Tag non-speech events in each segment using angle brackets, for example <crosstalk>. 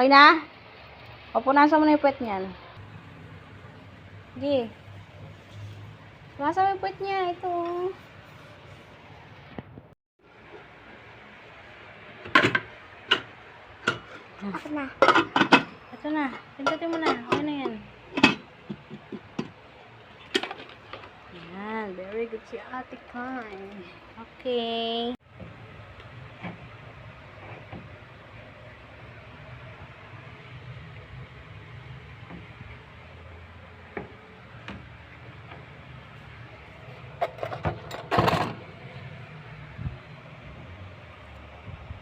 Okay na? O, punasan mo na yung puwet niyan. Sige. Punasan mo yung puwet niya. Ito. Ako na. Ito na. Pindutin mo na. Okay na yan. Yan. Very good si Ate Kai. Okay.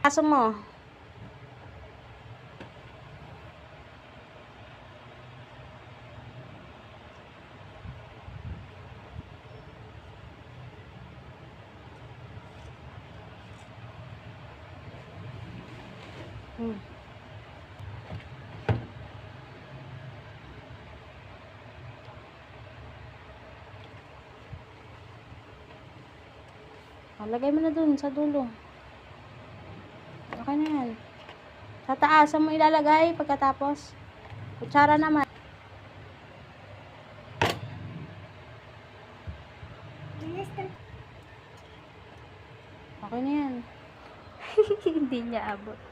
Aso mo. Hmm. Oh, lagay mo na dun sa dulo. Yan. Sa taas, mo ilalagay pagkatapos? Kutsara naman. Okay na yan. <laughs> Hindi niya abot.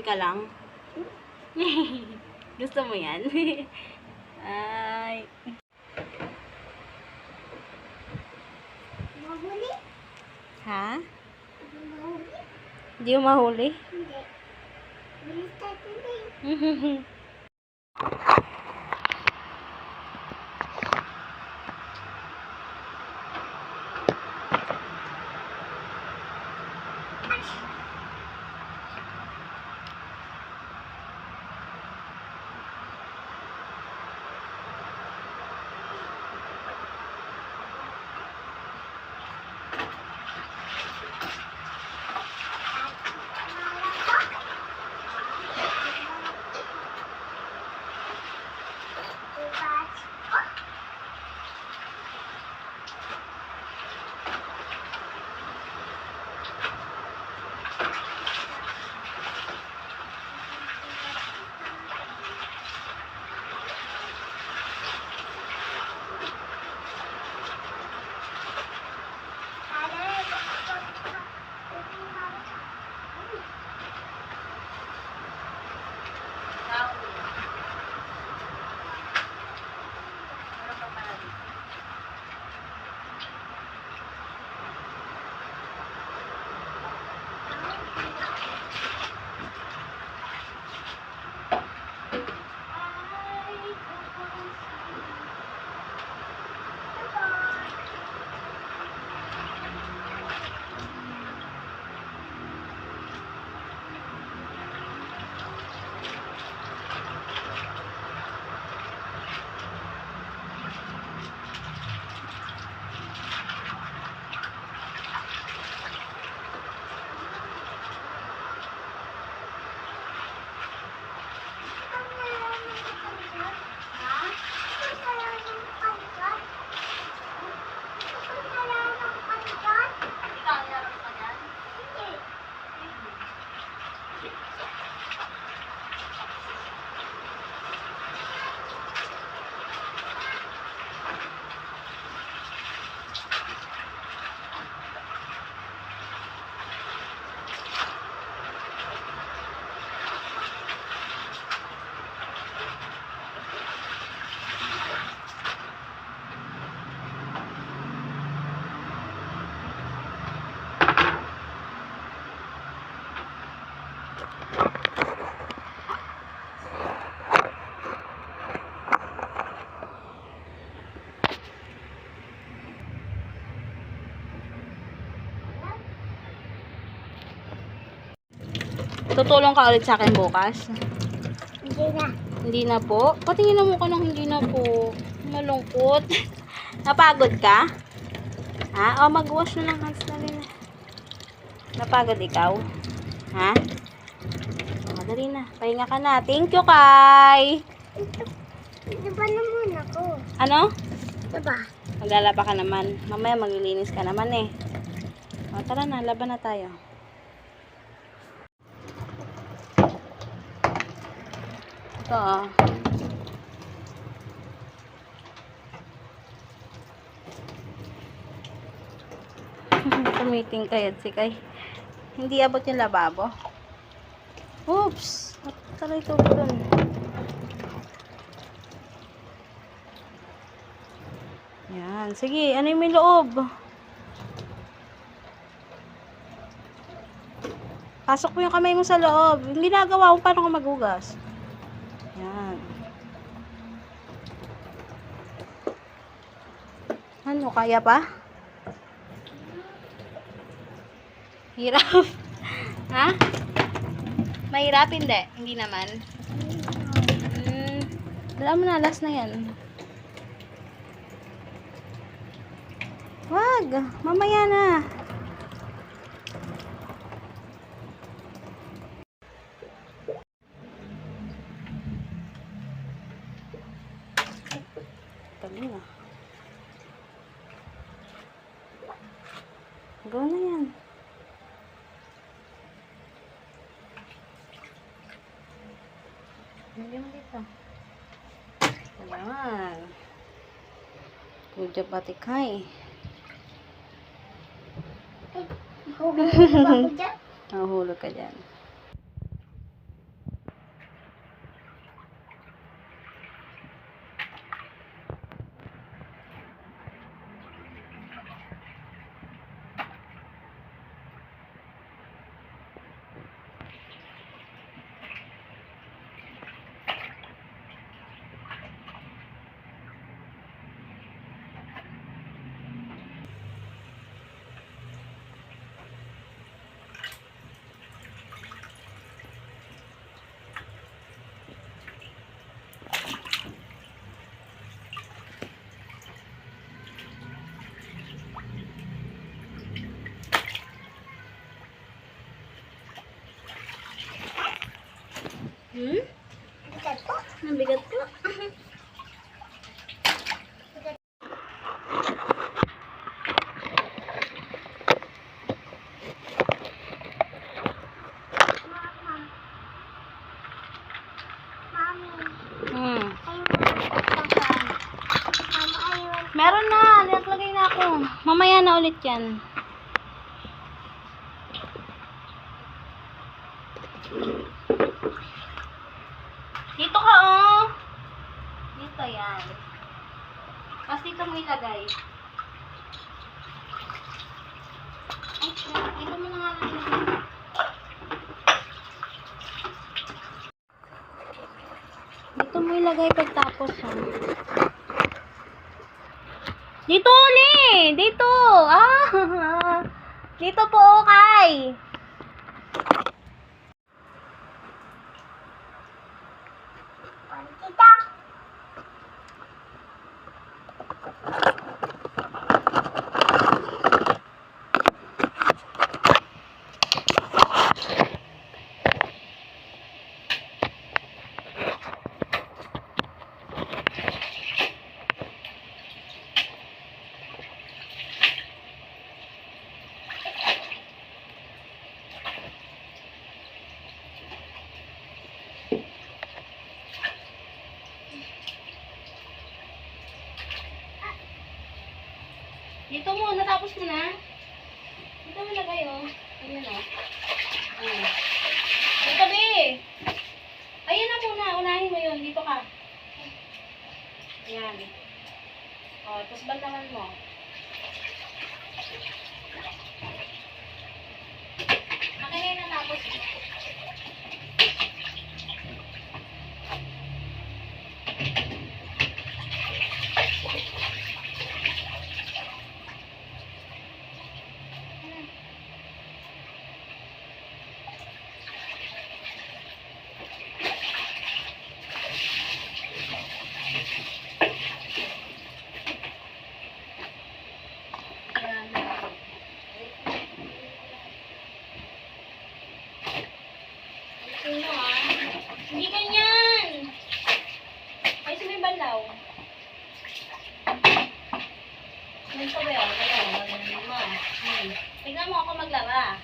Okay ka lang? <laughs> Gusto mo yan? <laughs> Ay. Mahuli? Ha? Mahuli? Hindi mo mahuli? Hindi. Bilis tayo din. Tutulong ka ulit sa akin bukas? Hindi na. Hindi na po? Patingin mo ka ng hindi na po. Malungkot. <laughs> Napagod ka? Ha? O, mag-wash na ng hands na rin. Napagod ikaw? Ha? O, dali na. Pahinga ka na. Thank you, Kai. Diba na muna ako? Ano? Diba? Maglalaba ka naman. Mamaya maglilinis ka naman eh. O, tara na. Laban na tayo. Ito oh. <laughs> Tumiting kayat si Kay. Hindi abot yung lababo. Oops! Taray ito dun. Yan. Sige, ano yung may loob? Pasok mo yung kamay mo sa loob. Yung ginagawa mo, paano ka magugas? Yan. Ano, kaya pa? Hirap. <laughs> ha? Mahirap, hindi. Hindi naman. Hmm. Dala mo na, last na yan. Wag. Mamaya na. Dali na. Go na yan. Hindi mo dito. Kailangan. Ate Kai. Mahulog ba ako dyan? <laughs> Nahulog ka dyan. Hmm? Bigat ko. Mami, Hmm. na. Mama, ayun. Meron na. Naglagay na ako. Mamaya na ulit yan. Dito ka, oh. Dito yan. Tapos dito mo ilagay. Ay, dito mo na nga lang ilagay. Dito mo ilagay pagtapos, ha. Dito ni! Dito! Ah! <laughs> Dito po, Kay! Kita. Dito mo, natapos mo na. Dito mo lagay, oh. Ayan, oh. Ayan. Sa tabi. Ayan na muna, unahin mo yun. Dito ka. Ayan. O, tapos bantaman mo. Akin na Nung sabayaw, kaya wala na naman. Hmm. Tignan mo ako maglaba.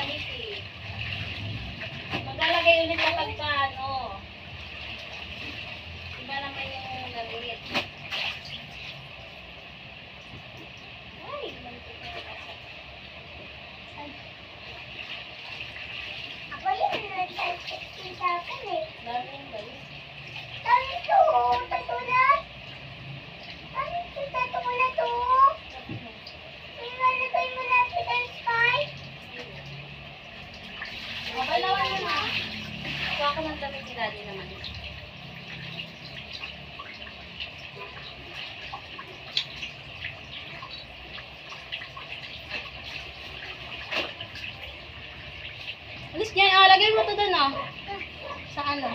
Yung mga damit eh. Maglalagay ulit kapag ka ano. Iba naman yung damit. Ay, mantik na ito. Ako yun, nagsasabi sa akin eh. Dami yung damit. Dami to, tatulat. Dami to, tatulat to. Ilalagay mo lapit ang sky. Okay, lawan mo na. Kuha ko ng damit ni daddy naman. Alis niyan. Oh, lagay mo to doon, oh. Sa ano?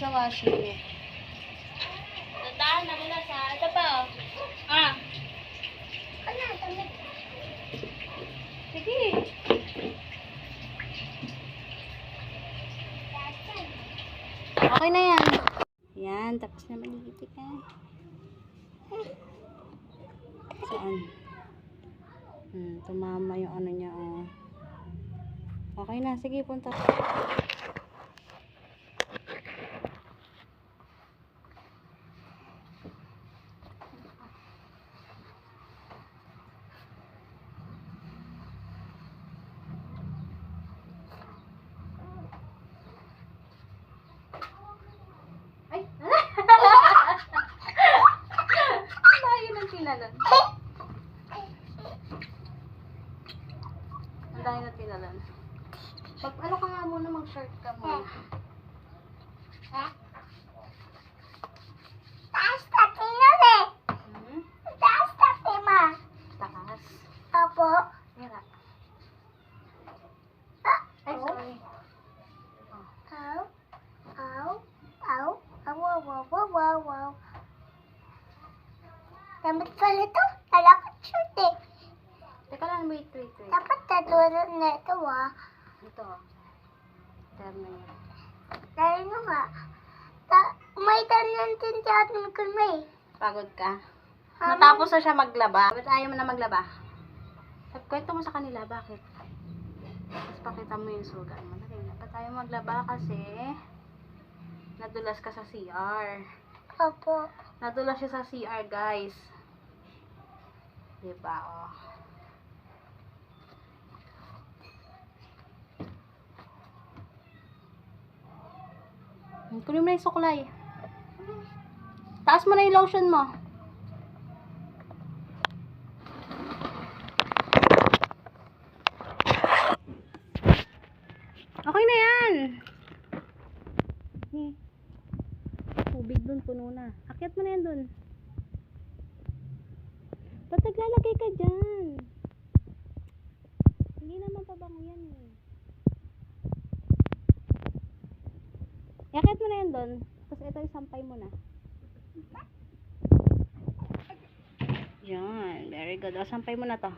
Sa washing niya. Tandaan na muna sa... Ito pa, oh. Ah. Ano. Sige. Okay na yan. Yan, tapos na maligiti ka. Saan? Hmm, tumama yung ano niya, oh. Okay na, sige, punta. Dahil na tinalan. Pag ano ka nga muna, mag-shirt ka muna. Ha? Taas na tingnan eh. Hmm? Taas na tima. Takas. Apo. Mira. Ah. Ay, sorry. Ow. Ow. Ow. Ow, wow, wow, wow, wow, wow. Damit pala ito. Talakot shirt eh. Teka lang, wait, wait, wait. Dapat tatulog na ito ah. Ito. Terno niya. Dahil nga nga. Ta- may tanan din si Ate Nicole May. Pagod ka? Natapos na siya maglaba. Ba't ayaw mo na maglaba? Kwento mo sa kanila, bakit? Tapos pakita mo yung sugat mo. Ba't ayaw maglaba kasi nadulas ka sa CR. Opo. Nadulas siya sa CR, guys. Diba, oh. Kunin mo na yung suklay. Taas mo na yung lotion mo. Okay na yan. Hmm. Tubig dun, puno na. Akyat mo na yan dun. Ba't naglalagay ka dyan? Hindi naman pabango yan eh. Akyat mo na yan dun. Tapos ito isampay mo na. Yan. Very good. O, sampay mo na to.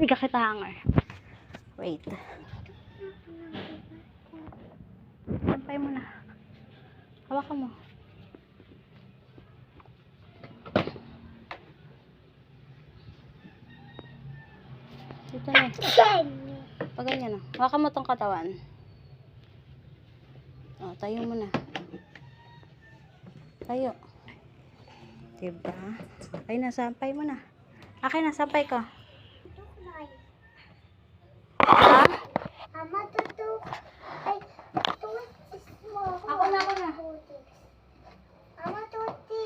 Higa kita hanger. Wait. Sampay mo na. Hawakan mo. Dito na. Pag ganyan na. Hawakan mo tong katawan. O, tayo mo na. Tayo. Diba? Okay na, sampay mo na. Okay na, sampay ko. Ha? Mama, tutu. Ay, tutu. Ako na, ako na. Mama, tutu.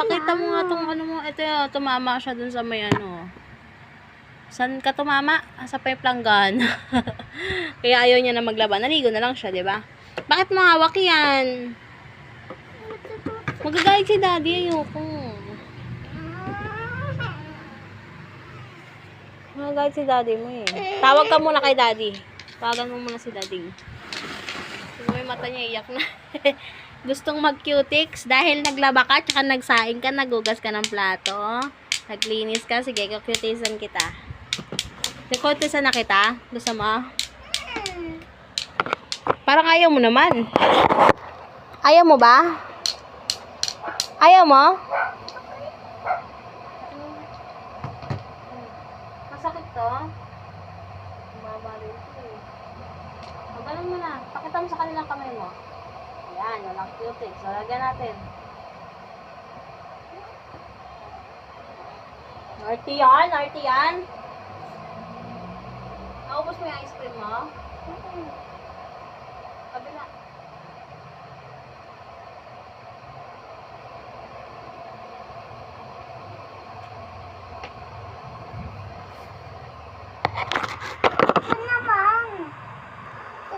Pakita mo nga tong ano mo. Ito tumama siya dun sa may ano. San ka tumama? Ah, Sa payplanggan. <laughs> Kaya ayaw niya na maglaba. Naligo na lang siya, di ba? Bakit mo hawak yan? Magagalit si daddy. Ayoko. Magagalit si daddy mo eh. Tawag ka muna kay daddy. Tawagan mo muna si daddy. Yung may mata niya iyak na. <laughs> Gustong mag-cutics dahil naglaba ka, tsaka nagsaing ka, nagugas ka ng plato. Naglinis ka, sige, cutisan kita. Cutisan na kita? Gusto mo? Parang ayaw mo naman. Ayaw mo ba? Ayaw mo? Masakit to? Bumabalo ito eh. Magaling mo na. Pakita mo sa kanilang kamay mo. Ayan, walang cutics. So, lagyan natin. Arty yan, arty yan. Naubos mo yung ice cream mo? Kabila.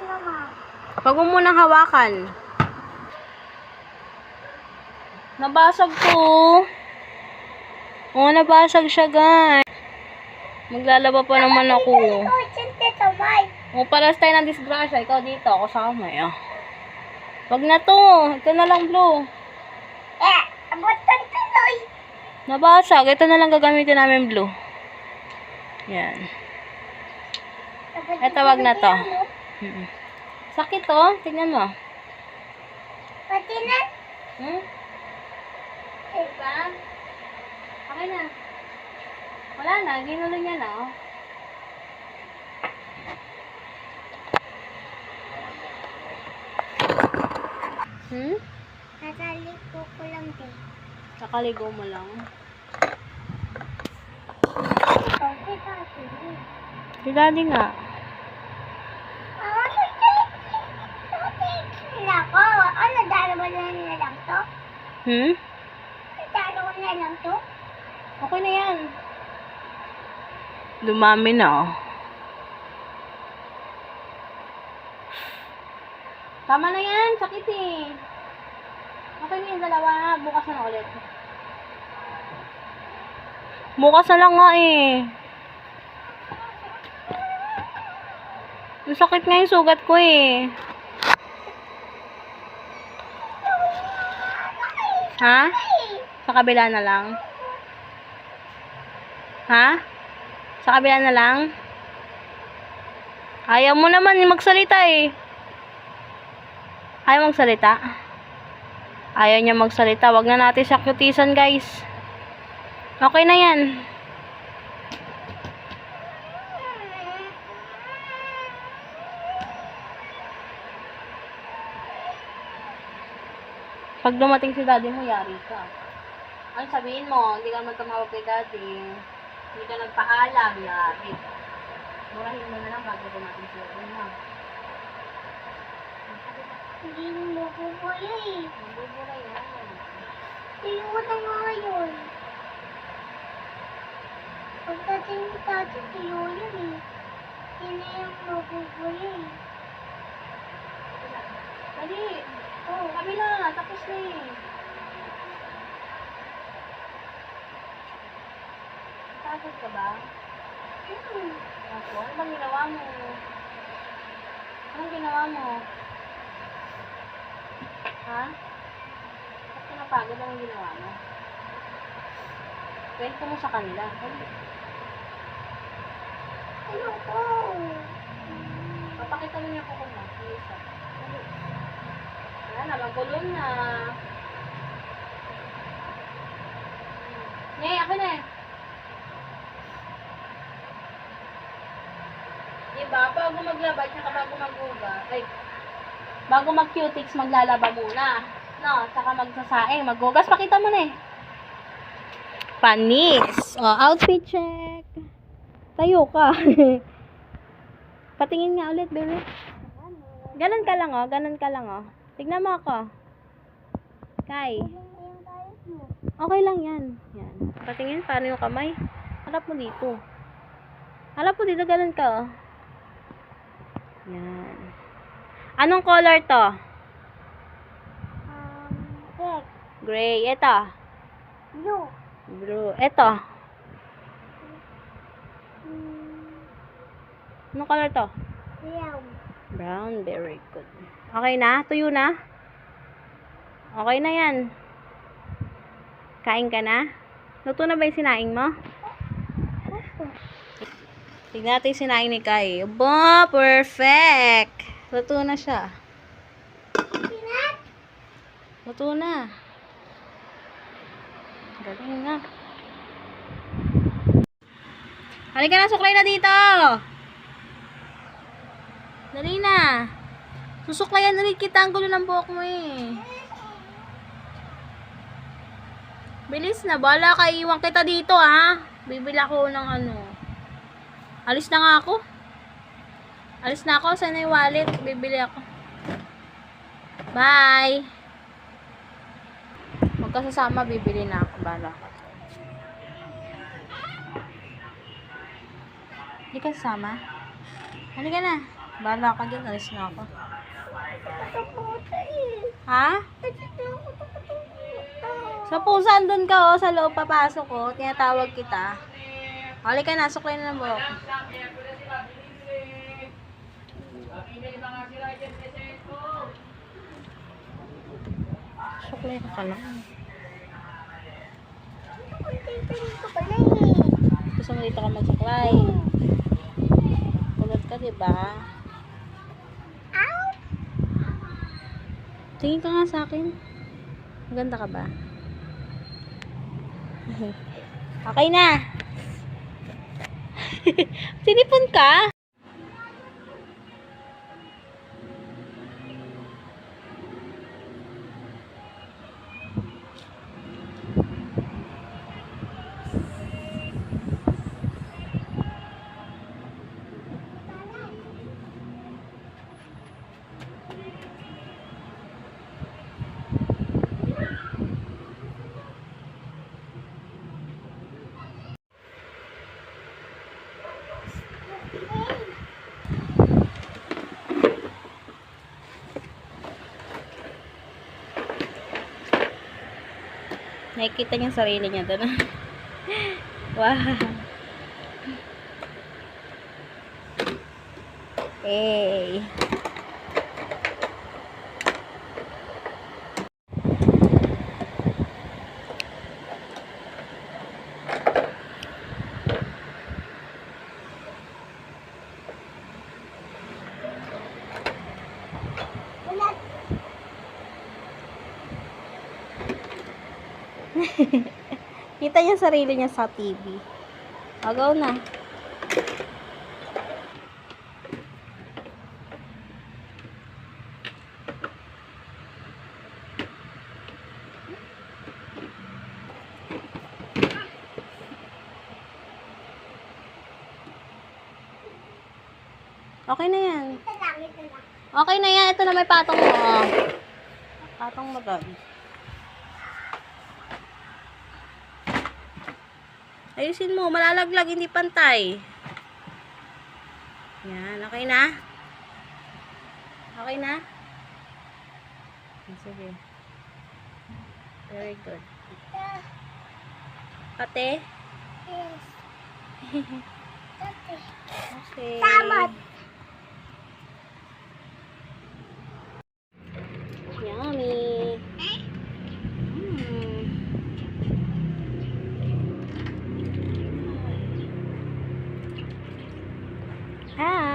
Naman. Huwag mo munang hawakan. Nabasag to. Oo, nabasag siya, guys. Maglalaba pa naman ako. Ito, ito, ito, bye. O, paras tayo ng disgrasya. Ikaw dito, ako sa kamay, ah. Wag na to. Ito na lang, blue. Eh, abot ng tuloy. Nabasag. Ito na lang gagamitin namin, blue. Yan. Ito, wag na to. Sakit, oh. Tignan mo. Pati na. Hmm? Diba? Okay na. Wala na. Ginulo niya na, oh. Hmm? Nataliko ko lang din. Kakaligo mo lang. Si daddy nga. Mama, Nako, ano, dalawa na na lang to? Hmm? Dalawa na lang to? Okay na yan. Dumami na, oh. Tama na yan. Sakit eh. Okay na yung dalawa. Bukas na ulit. Bukas na lang nga eh. Ang sakit nga yung sugat ko eh. Ha? Sa kabila na lang? Ha? Sa kabila na lang? Ayaw mo naman magsalita eh. Ayaw magsalita? Ayaw niya magsalita. Wag na natin siya cutisan guys. Okay na yan. Pag dumating si daddy mo, yari ka. Ano sabihin mo? Hindi ka magkamawag kay daddy. Hindi ka nagpaalam, yari. Murahin mo na lang bago dumating si daddy mo. Hindi mo bubuya eh. Mabubura yan. Ayoko na nga yun. Pagdating ni Tati, tiyo yun eh. Yun na yung mabubuya eh. Dali. Oh, kabila. Tapos na eh. Pagod ka ba? Hmm. Ako, ano bang ginawa mo? Anong ginawa mo? Ha? Ba't ka napagod? Anong ginawa mo? Kwento mo sa kanila. Ayoko. Papakita mo niya ko kung na. Isa. Dali. Wala na, magulo na. Ngay, ako na eh. Diba, bago maglaba, tsaka bago maghuga, ay, bago mag-cutics, maglalaba muna. No, tsaka magsasaing, maghugas, pakita mo na eh. Panis. O, outfit check. Tayo ka. <laughs> Patingin nga ulit, baby. Ganon ka lang, oh. Ganon ka lang, oh. Tignan mo ako. Kai. Okay lang yan. Yan. Patingin, paano yung kamay? Harap mo dito. Harap mo dito, ganun ka, oh. Yan. Anong color to? Um, red, Gray. Ito. blue, Blue. Ito. mm, Anong color to? brown. Brown. Very good. Okay na? Tuyo na? Okay na yan. Kain ka na? Luto na ba yung sinaing mo? Tignan natin yung sinaing ni Kai. Aba, perfect! Luto na siya. Luto na. Galing na. Halika na, suklay na dito! Dali na. Susuklayan ulit kita ang gulo ng buhok mo eh. Bilis na, bala ka, iwan kita dito ha. Bibili ako ng ano. Alis na nga ako. Alis na ako, saan na yung wallet? Bibili ako. Bye! Magkasasama, bibili na ako. Bala ka. Hindi ka sasama? Halika na. Bala ka dyan, alis na ako. Ha? Sa pusan doon ka, oh, sa loob papasok ko. Tinatawag kita. Halika na, suklay na ng buhok. Suklay ka ka eh. Gusto mo dito ka magsuklay. Kulot ka, diba? Tingin ka nga sa akin. Maganda ka ba? <laughs> okay na. Sinipon ka? Nakikita niya sarili niya doon. <laughs> wow. Hey. Kita niya sarili niya sa TV. Agaw na. Okay na yan. Okay na yan. Ito na may patong mo. oh. Patong mo doon. Ayusin mo. Malalaglag. Hindi pantay. Yan. Okay na? Okay na? Sige. Very good. Pate? Yes. Ate. <laughs> Okay. Tama. Bye.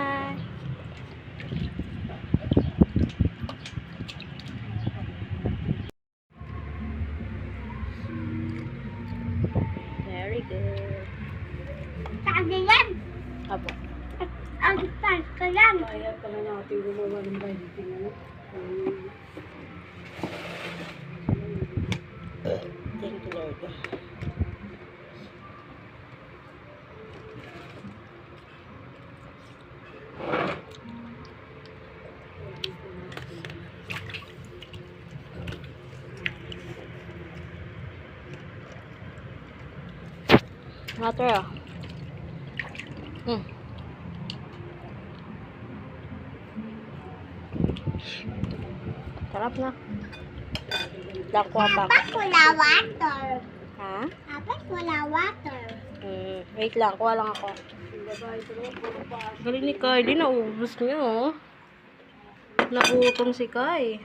Water ah. Hmm. Sarap na. Dakwa pa. Dapat wala water. Ha? Dapat wala water. Hmm. Wait lang, kuha lang ako. Galing ni Kylie, naubos niya oh. Nagutom si Kai.